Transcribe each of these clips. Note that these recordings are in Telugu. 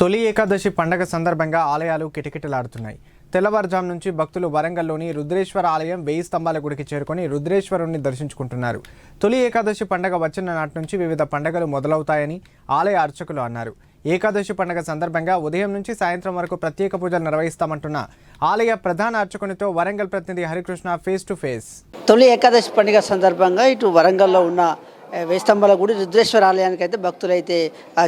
తొలి ఏకాదశి పండగ సందర్భంగా ఆలయాలు కిటకిటలాడుతున్నాయి. తెల్లవారుజాము నుంచి భక్తులు వరంగల్లోని రుద్రేశ్వర ఆలయం వెయ్యి స్తంభాల గుడికి చేరుకొని రుద్రేశ్వరుణ్ణి దర్శించుకుంటున్నారు. తొలి ఏకాదశి పండగ వచ్చిన నాటి నుంచి వివిధ పండగలు మొదలవుతాయని ఆలయ అర్చకులు అన్నారు. ఏకాదశి పండగ సందర్భంగా ఉదయం నుంచి సాయంత్రం వరకు ప్రత్యేక పూజలు నిర్వహిస్తామంటున్న ఆలయ ప్రధాన అర్చకునితో వరంగల్ ప్రతినిధి హరికృష్ణ ఫేస్ టు ఫేస్. తొలి ఏకాదశి పండుగ సందర్భంగా ఇటు వరంగల్లో ఉన్న వేస్తంబల వేస్తంభాల గుడి రుద్రేశ్వర ఆలయానికి అయితే భక్తులు అయితే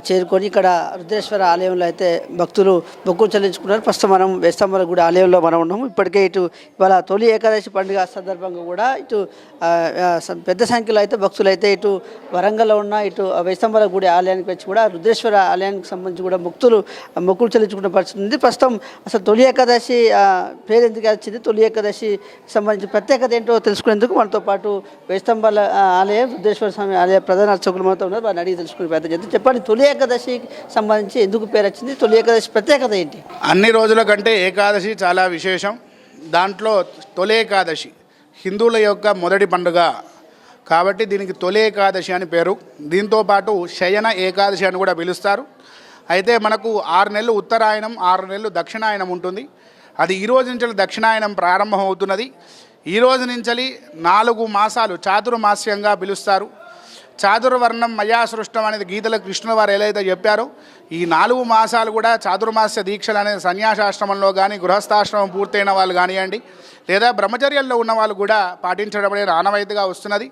చేరుకొని ఇక్కడ రుద్రేశ్వర ఆలయంలో అయితే భక్తులు మొక్కులు చెల్లించుకున్నారు. ప్రస్తుతం మనం వేస్తంబల గుడి ఆలయంలో మనం ఉన్నాము. ఇప్పటికే ఇటు ఇవాళ తొలి ఏకాదశి పండుగ సందర్భంగా కూడా ఇటు పెద్ద సంఖ్యలో అయితే భక్తులు అయితే ఇటు వరంగల్లో ఉన్న ఇటు ఆ గుడి ఆలయానికి వచ్చి కూడా రుద్రేశ్వర ఆలయానికి సంబంధించి కూడా భక్తులు మొక్కులు చెల్లించుకున్న పరిస్థితి ఉంది. ప్రస్తుతం అసలు తొలి ఏకాదశి పేరు ఎందుకు వచ్చింది? తొలి ఏకాదశి సంబంధించి ప్రత్యేకత ఏంటో తెలుసుకునేందుకు మనతో పాటు వేస్తంబల ఆలయం రుద్రేశ్వర స్వామి అదే ప్రధాన అర్చకులు మాత్రం ఉన్నారు. వారిని అడిగి తెలుసుకునే ప్రయత్నం చేద్దాం. చెప్పండి తొలి ఏకాదశికి సంబంధించి ఎందుకు పేరు వచ్చింది? తొలి ఏకాదశి ప్రత్యేకత ఏంటి? అన్ని రోజుల కంటే ఏకాదశి చాలా విశేషం. దాంట్లో తొలి ఏకాదశి హిందువుల యొక్క మొదటి పండుగ. కాబట్టి దీనికి తొలి ఏకాదశి అని పేరు. దీంతో పాటు శయన ఏకాదశి అని కూడా పిలుస్తారు. అయితే మనకు ఆరు నెలలు ఉత్తరాయణం ఆరు నెలలు దక్షిణాయనం ఉంటుంది. అది ఈ రోజు నుంచి దక్షిణాయనం ప్రారంభం అవుతున్నది ఈ రోజు నుంచి నాలుగు మాసాలు చాతుర్మాస్యంగా పిలుస్తారు. చాతుర్వర్ణం మయా సృష్టం అనేది గీతలో కృష్ణుల వారు ఏదైతే చెప్పారో ఈ నాలుగు మాసాలు కూడా చాతుర్మాస్య దీక్షలు అనేది సన్యాసాశ్రమంలో కానీ గృహస్థాశ్రమం పూర్తయిన వాళ్ళు కానివ్వండి లేదా బ్రహ్మచర్యంలో ఉన్న వాళ్ళు కూడా పాటించడం అనేది ఆనవాయితీగా వస్తున్నది.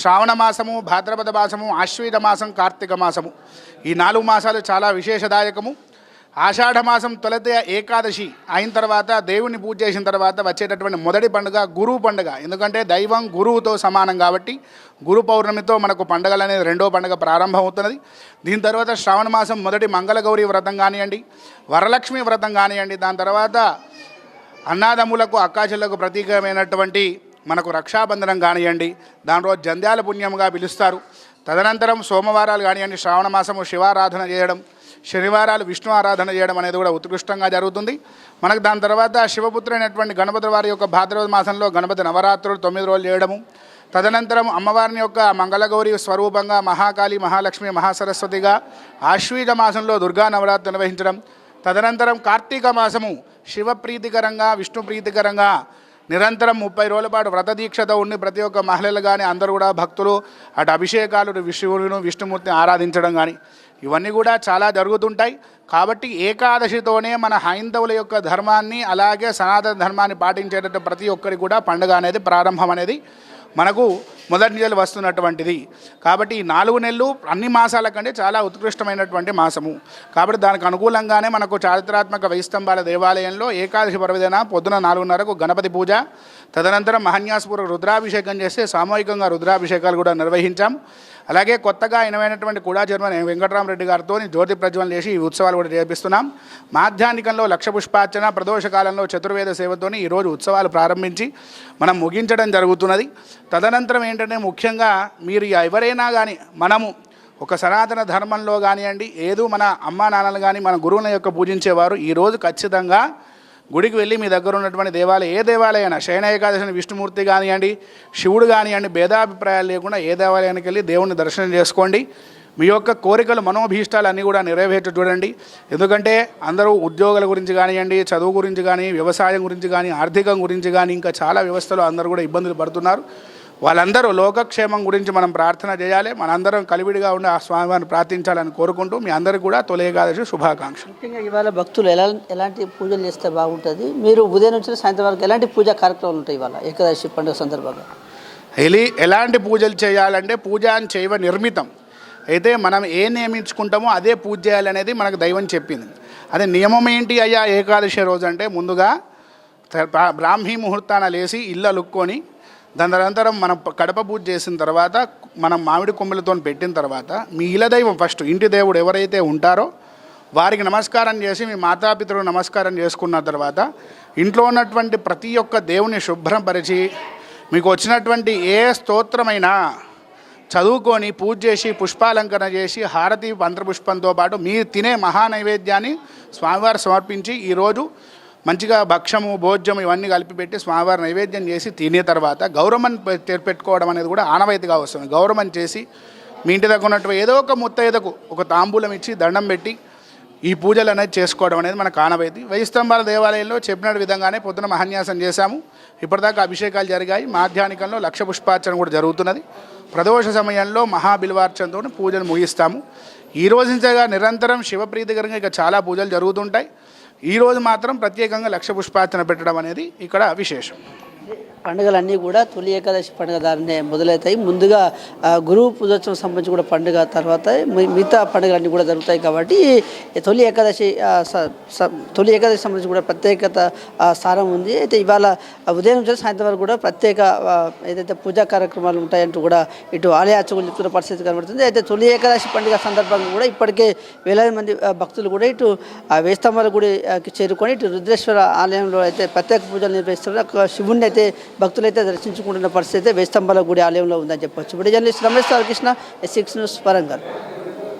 శ్రావణ మాసము భాద్రపద మాసము ఆశ్వీత మాసం కార్తీక మాసము. ఈ నాలుగు మాసాలు చాలా విశేషదాయకము. ఆషాఢమాసం తొలత ఏకాదశి అయిన తర్వాత దేవుని పూజ చేసిన తర్వాత వచ్చేటటువంటి మొదటి పండుగ గురువు పండుగ. ఎందుకంటే దైవం గురువుతో సమానం కాబట్టి గురు పౌర్ణమితో మనకు పండుగలు అనేది రెండో పండుగ ప్రారంభం అవుతున్నది దీని తర్వాత శ్రావణ మాసం మొదటి మంగళగౌరి వ్రతం కానివ్వండి వరలక్ష్మి వ్రతం కానివ్వండి దాని తర్వాత అన్నాదమ్ములకు అక్కాచెల్లకు ప్రతీకమైనటువంటి మనకు రక్షాబంధనం కానివ్వండి దాని రోజు జంధ్యాల పుణ్యంగా పిలుస్తారు. తదనంతరం సోమవారాలు కానివ్వండి శ్రావణ మాసము శివారాధన చేయడం శనివారాలు విష్ణు ఆరాధన చేయడం అనేది కూడా ఉత్కృష్టంగా జరుగుతుంది. మనకు దాని తర్వాత శివపుత్రైనటువంటి గణపతి వారి యొక్క భాద్రవ మాసంలో గణపతి నవరాత్రులు తొమ్మిది రోజులు చేయడము. తదనంతరం అమ్మవారిని యొక్క మంగళగౌరి స్వరూపంగా మహాకాళి మహాలక్ష్మి మహాసరస్వతిగా ఆశ్వీజ మాసంలో దుర్గా నవరాత్రి నిర్వహించడం. తదనంతరం కార్తీక మాసము శివప్రీతికరంగా విష్ణు ప్రీతికరంగా నిరంతరం ముప్పై రోజుల పాటు వ్రత దీక్షతో ఉండి ప్రతి ఒక్క మహిళలు కానీ అందరూ కూడా భక్తులు అటు అభిషేకాలు విష్ణువును విష్ణుమూర్తిని ఆరాధించడం కానీ ఇవన్నీ కూడా చాలా జరుగుతుంటాయి. కాబట్టి ఏకాదశితోనే మన హైందవుల యొక్క ధర్మాన్ని అలాగే సనాతన ధర్మాన్ని పాటించేటట్టు ప్రతి ఒక్కరికి కూడా పండుగ అనేది ప్రారంభం అనేది మనకు మొదటి నెలలు వస్తున్నటువంటిది. కాబట్టి ఈ నాలుగు నెలలు అన్ని మాసాల కంటే చాలా ఉత్కృష్టమైనటువంటి మాసము. కాబట్టి దానికి అనుకూలంగానే మనకు చారిత్రాత్మక వైస్తంభాల దేవాలయంలో ఏకాదశి పర్వదిన పొద్దున నాలుగున్నరకు గణపతి పూజ తదనంతరం మహన్యాసపూర్వక రుద్రాభిషేకం చేస్తే సామూహికంగా రుద్రాభిషేకాలు కూడా నిర్వహించాం. అలాగే కొత్తగా ఇనమైనటువంటి కూడా వెంకటరామరెడ్డి గారితో జ్యోతి ప్రజ్వలన చేసి ఈ ఉత్సవాలు కూడా చేపిస్తున్నాం. మాధ్యానికంలో లక్ష పుష్పార్చన ప్రదోషకాలంలో చతుర్వేద సేవతోని ఈరోజు ఉత్సవాలు ప్రారంభించి మనం ముగించడం జరుగుతున్నది. తదనంతరం ఏంటంటే ముఖ్యంగా మీరు ఎవరైనా కానీ మనము ఒక సనాతన ధర్మంలో కానివ్వండి ఏదో మన అమ్మా నాన్నలు కానీ మన గురువుల యొక్క పూజించేవారు ఈరోజు ఖచ్చితంగా గుడికి వెళ్ళి మీ దగ్గర ఉన్నటువంటి దేవాలయం ఏ దేవాలయమైనా శయన ఏకాదశిని విష్ణుమూర్తి కానివ్వండి శివుడు కానివ్వండి భేదాభిప్రాయాలు లేకుండా ఏ దేవాలయానికి వెళ్ళి దేవుణ్ణి దర్శనం చేసుకోండి. మీ యొక్క కోరికలు మనోభీష్టాలు అన్నీ కూడా నెరవేర్చ చూడండి. ఎందుకంటే అందరూ ఉద్యోగాల గురించి కానివ్వండి చదువు గురించి కానీ వ్యవసాయం గురించి కానీ ఆర్థికం గురించి కానీ ఇంకా చాలా వ్యవస్థలు అందరూ కూడా ఇబ్బందులు పడుతున్నారు. వాళ్ళందరూ లోకక్షేమం గురించి మనం ప్రార్థన చేయాలి. మనందరం కలివిడిగా ఉండి ఆ స్వామివారిని ప్రార్థించాలని కోరుకుంటూ మీ అందరికీ కూడా తొలి ఏకాదశి శుభాకాంక్షలు. ముఖ్యంగా ఇవాళ భక్తులు ఎలా ఎలాంటి పూజలు చేస్తే బాగుంటుంది? మీరు ఉదయం నుంచి సాయంత్రం వరకు ఎలాంటి పూజా కార్యక్రమాలు ఉంటాయి ఇవాళ? ఏకాదశి పండుగ సందర్భంగా. ఎలి ఎలాంటి పూజలు చేయాలంటే పూజ అని చేయవ నిర్మితం. అయితే మనం ఏ నియమించుకుంటామో అదే పూజ చేయాలనేది మనకు దైవం చెప్పింది. అదే నియమం ఏంటి అయ్యా ఏకాదశి రోజు అంటే ముందుగా బ్రాహ్మీ ముహూర్తాన లేచి ఇల్లు అలుక్కొని దాని అనంతరం మనం కడప పూజ చేసిన తర్వాత మనం మామిడి కొమ్మలతో పెట్టిన తర్వాత మీ ఇల దైవం ఫస్ట్ ఇంటి దేవుడు ఎవరైతే ఉంటారో వారికి నమస్కారం చేసి మీ మాతాపితరులు నమస్కారం చేసుకున్న తర్వాత ఇంట్లో ఉన్నటువంటి ప్రతి ఒక్క దేవుని శుభ్రపరిచి మీకు వచ్చినటువంటి ఏ స్తోత్రమైనా చదువుకొని పూజ చేసి పుష్పాలంకరణ చేసి హారతి మంత్రపుష్పంతో పాటు మీరు తినే మహా నైవేద్యాన్ని స్వామివారు సమర్పించి ఈరోజు మంచిగా భక్షము భోజ్యం ఇవన్నీ కలిపి పెట్టి స్వామివారి నైవేద్యం చేసి తినే తర్వాత గౌరవం పెట్టుకోవడం అనేది కూడా ఆనవాయితీగా వస్తుంది. గౌరవం చేసి మీ ఇంటి దగ్గర ఉన్నటువంటి ఏదో ఒక ముత్తైదకు ఒక తాంబూలం ఇచ్చి దండం పెట్టి ఈ పూజలు అనేది చేసుకోవడం అనేది మనకు ఆనవాయితీ. వైస్తంభాల దేవాలయంలో చెప్పిన విధంగానే పొద్దున మహాన్యాసం చేశాము. ఇప్పటిదాకా అభిషేకాలు జరిగాయి. మాధ్యానికంలో లక్ష పుష్పార్చన కూడా జరుగుతున్నది. ప్రదోష సమయంలో మహాబిల్వార్చనతో పూజలు ముగిస్తాము. ఈ రోజు నిరంతరం శివప్రీతికరంగా ఇక చాలా పూజలు జరుగుతుంటాయి. ఈ రోజు మాత్రం ప్రత్యేకంగా లక్ష పుష్పార్చన పెట్టడం అనేది ఇక్కడ విశేషం. పండుగలన్నీ కూడా తొలి ఏకాదశి పండుగ దారినే మొదలవుతాయి. ముందుగా గురువు పూజోత్సవం సంబంధించి కూడా పండుగ తర్వాత మి- మిగతా పండుగలన్నీ కూడా జరుగుతాయి కాబట్టి తొలి ఏకాదశి స- తొలి ఏకాదశి సంబంధించి కూడా ప్రత్యేకత స్థానం ఉంది. అయితే ఇవాళ ఉదయం నుంచి సాయంత్రం వరకు కూడా ప్రత్యేక ఏదైతే పూజా కార్యక్రమాలు ఉంటాయంటూ కూడా ఇటు ఆలయ అర్చకులు చెప్తున్న పరిస్థితి కనబడుతుంది. అయితే తొలి ఏకాదశి పండుగ సందర్భంగా కూడా ఇప్పటికే వేలాది మంది భక్తులు కూడా ఇటు వేస్తమ్మల గుడికి చేరుకొని ఇటు రుద్రేశ్వర ఆలయంలో అయితే ప్రత్యేక పూజలు నిర్వహిస్తున్నారు. శివుణ్ణి అయితే భక్తులైతే దర్శించుకుంటున్న పరిస్థితి అయితే వేస్తంబాల గుడి ఆలయంలో ఉందని చెప్పొచ్చు. ఇప్పుడు journalist Ramesh Krishna S six news Warangal.